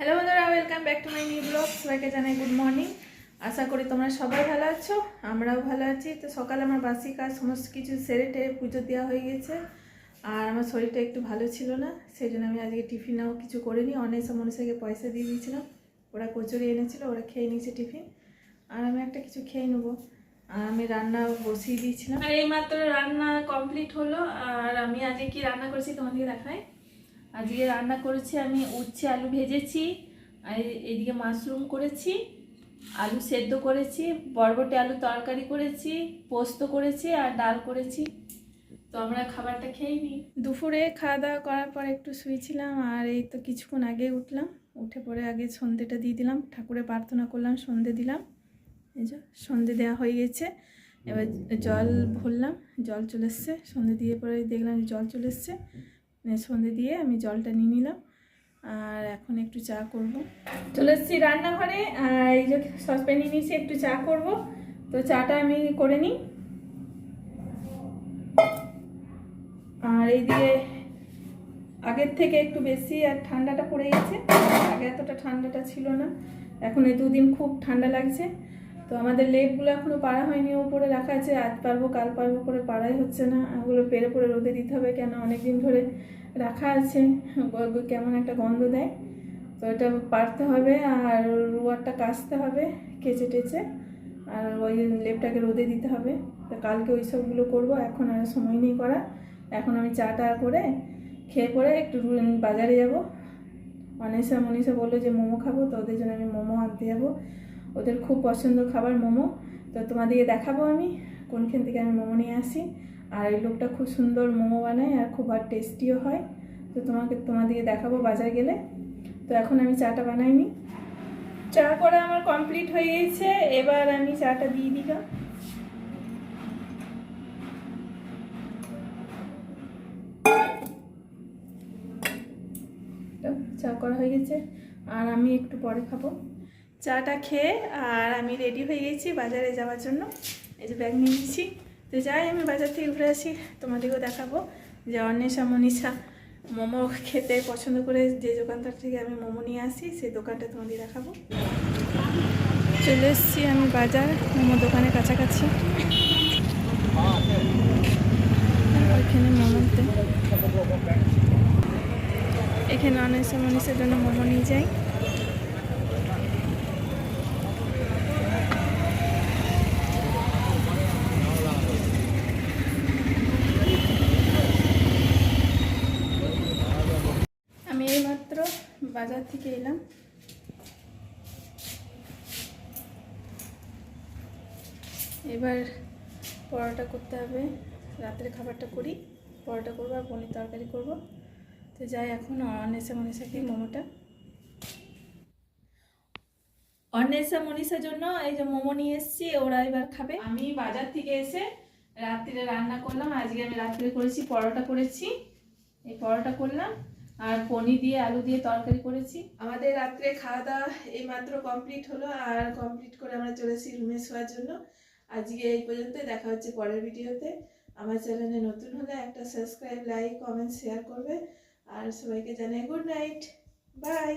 Hello বন্ধুরা welcome back to my new blog সবাইকে জানাই গুড মর্নিং আশা করি তোমরা সবাই ভালো আছো, আমরাও ভালো আছি। তো সকালে আমার বাসি কাজ, সমস্ত কিছু সেরে টেরে পুজো দেওয়া হয়ে গেছে। আর আমার শরীরটা একটু ভালো ছিল না, সেই জন্য আমি আজকে টিফিনও কিছু করিনি। অনেক মনুষ্যকে পয়সা দিয়ে দিয়েছিলাম, ওরা কচুরি এনেছিল, ওরা খেয়ে নিয়েছে টিফিন। আর আমি একটা কিছু খেয়ে নেব। আর আমি রান্না বসিয়ে দিয়েছিলাম। আর এইমাত্র রান্না কমপ্লিট হলো, আর আমি আজকে কি রান্না করেছি তোমাদেরকে দেখাই। আজকে রান্না করেছি আমি উচ্ছে আলু ভেজেছি, আর এদিকে মাশরুম করেছি, আলু সেদ্ধ করেছি, বরবটি আলু তরকারি করেছি, পোস্ত করেছি আর ডাল করেছি। তো আমরা খাবারটা খেয়ে নিই। দুপুরে খাওয়া দাওয়া করার পর একটু শুয়েছিলাম আর এই তো কিছুক্ষণ আগে উঠলাম, উঠে পরে আগে সন্ধেটা দিয়ে দিলাম ঠাকুরে প্রার্থনা করলাম, সন্ধে দিলাম, এই যে সন্ধে দেওয়া হয়ে গেছে। এবার জল ভরলাম, জল চলে এসছে, সন্ধে দিয়ে পরে দেখলাম জল চলে এসছে। সন্ধে দিয়ে আমি জলটা নিয়ে নিলাম। আর এখন একটু চা করব। চলে এসেছি রান্নাঘরে। এই যে সসপ্যান নিয়ে নিয়েছি, একটু চা করব। তো চাটা আমি করে নিই। আর এইদিকে আগের থেকে একটু বেশি আর ঠান্ডাটা পড়ে গেছে। আগে এতটা ঠান্ডাটা ছিল না। এখন এই দুদিন খুব ঠান্ডা লাগছে। তো আমাদের লেপগুলো এখনও পাড়া হয়নি, ওপরে রাখা আছে, আজ পারব, কাল পারব করে পাড়াই হচ্ছে না। ওগুলো পেরে পরে রোদে দিতে হবে কেন? অনেক দিন ধরে রাখা আছে। কেমন একটা গন্ধ দেয়। তো এটা পারতে হবে আর রোয়ারটা কাচতে হবে, কেচে টেচে। আর ওই লেপটাকে রোদে দিতে হবে। তো কালকে ওই সবগুলো করব, এখন আর সময় নেই করা এখন আমি চাটা করে খেয়ে পরে একটু বাজারে যাব। অনেসা মনীষা বলল যে মোমো খাব, তো ওদের জন্য আমি মোমো আনতে যাব। ওদের খুব পছন্দ খাবার মোমো। তো তোমাদেরকে দেখাবো আমি কোনখান থেকে আমি মোমো নিয়ে আসি। আর এই লোকটা খুব সুন্দর মোমো বানায় আর খুব আর টেস্টিও হয়। তো তোমাকে, তোমাদেরকে দেখাবো বাজার গেলে। তো এখন আমি চাটা বানাইনি চা করা আমার কমপ্লিট হয়ে গেছে। এবার আমি চাটা দিয়ে দিলাম। চা করা হয়ে গেছে। আর আমি একটু পরে খাব। চাটা খেয়ে আর আমি রেডি হয়ে গেছি বাজারে যাওয়ার জন্য। এই যে ব্যাগ নিয়ে নিয়েছি। তো যাই, আমি বাজার থেকে ঘুরে আসি, তোমাদেরকেও দেখাবো। যে অন্বেষা, মনীষা, মোমো খেতে পছন্দ করে যে দোকানটার থেকে আমি মোমো নিয়ে আসি, সেই দোকানটা তোমাদের দেখাবো। চলে এসেছি আমি বাজার, মোমো দোকানের কাছাকাছি। এখানে মোমোতে এখানে অনেসা মনীষের জন্য মোমো নিয়ে যাই আমি এইমাত্র বাজার থেকে এলাম। এবার পরোটা করতে হবে। রাতের খাবারটা করি, পরোটা করব আর পনির তরকারি করব। তো যাই, এখন অন্বেষা মনীষাকে মোমোটা। অন্বেষা মনীষার জন্য এই যে মোমো নিয়ে এসেছি, ওরা এবার খাবে। আমি বাজার থেকে এসে রাত্রিরে রান্না করলাম, আজকে আমি রাত্রে করেছি, পরোটা করেছি। এই পরোটা করলাম আর পনির দিয়ে আলু দিয়ে তরকারি করেছি। আমাদের রাত্রে খাওয়া দাওয়া এই মাত্র কমপ্লিট হলো আর কমপ্লিট করে আমরা চলেছি রুমে শোয়ার জন্য। আজকে এই পর্যন্ত, দেখা হচ্ছে পরের ভিডিওতে। আমার চ্যানেলে নতুন হলে একটা সাবস্ক্রাইব লাইক কমেন্ট শেয়ার করবে। আর সবাইকে জানাই গুড নাইট বাই